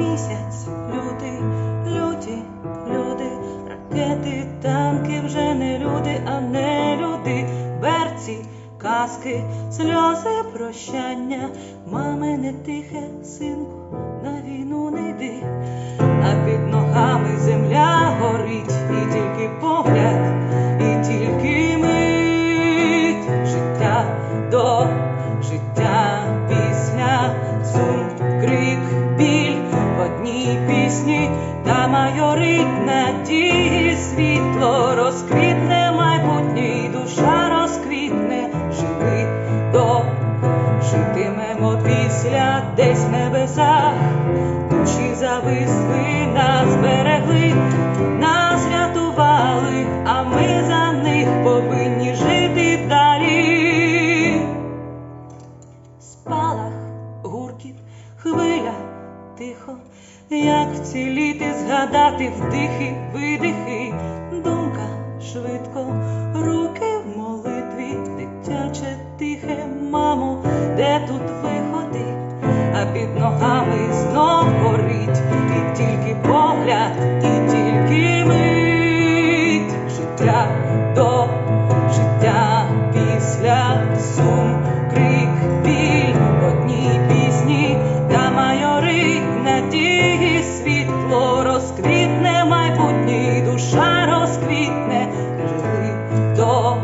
Місяць, лютий, люті, люди, ракети, танки вже не люди, а не люди, берці, казки, сльози, прощання, мамине тихе, синку, на війну не йди, а під ногами земля горить, і тільки погляд, і тільки мить. Життя до життя пісня, сум, крик, біль одній пісні, та майорить надії світло, розквітне майбутнє, і душа розквітне, жили до житимемо після десь в небесах, душі зависли, нас берегли, нас рятували, а ми за них повинні жити далі. Спалах, гуркіт, хвиля, тихо, як вціліти, згадати вдихи, видихи, думка швидко, руки в молитві, дитяче тихе, мамо, де тут виходи, а під ногами розквітне, жили то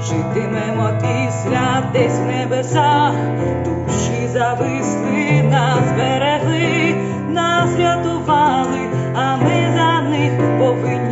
житимемо після десь в небесах, душі зависли, нас берегли, нас рятували, а ми за них повинні.